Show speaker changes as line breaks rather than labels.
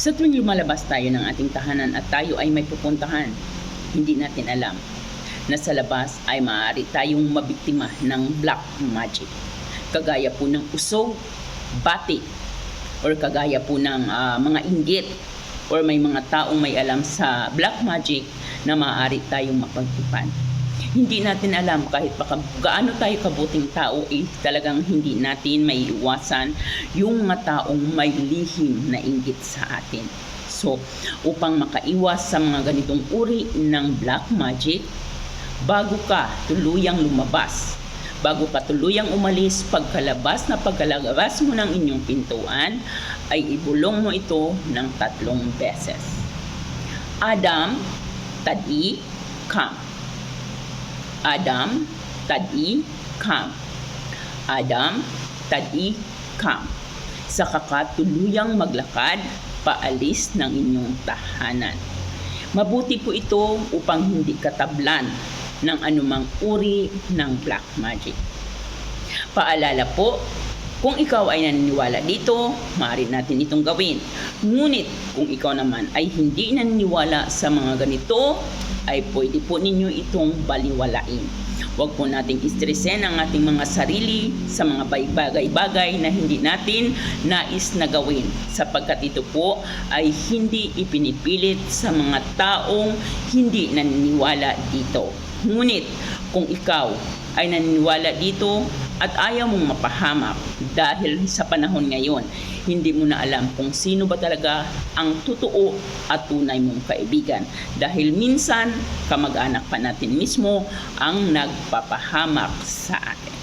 Sa tuwing lumalabas tayo ng ating tahanan at tayo ay may pupuntahan, hindi natin alam na sa labas ay maaari tayong mabiktima ng black magic. Kagaya po ng usog, bati, or kagaya po ng ah, mga inggit or may mga taong may alam sa black magic na maaari tayong mapagtipan. Hindi natin alam kahit pa gaano tayo kabuting tao eh talagang hindi natin may iwasan yung mga taong may lihim na inggit sa atin. So, upang makaiwas sa mga ganitong uri ng black magic, bago ka tuluyang lumabas, bago ka tuluyang umalis, pagkalabas na pagkalabas mo ng inyong pintuan, ay ibulong mo ito ng tatlong beses. Adam, tadi, come. Adam, tadi, come. Adam, tadi, come. Sa kakatuluyang maglakad, paalis ng inyong tahanan. Mabuti po ito upang hindi katablan ng anumang uri ng black magic. Paalala po, kung ikaw ay naniniwala dito, maaari natin itong gawin. Ngunit kung ikaw naman ay hindi naniniwala sa mga ganito, ay pwede po ninyo itong baliwalain. Huwag po nating istresin ang ating mga sarili sa mga bagay-bagay na hindi natin nais na gawin sapagkat ito po ay hindi ipinipilit sa mga taong hindi naniniwala dito. Ngunit kung ikaw ay naniniwala dito at ayaw mong mapahamak dahil sa panahon ngayon, hindi mo na alam kung sino ba talaga ang totoo at tunay mong kaibigan. Dahil minsan, kamag-anak pa natin mismo ang nagpapahamak sa atin.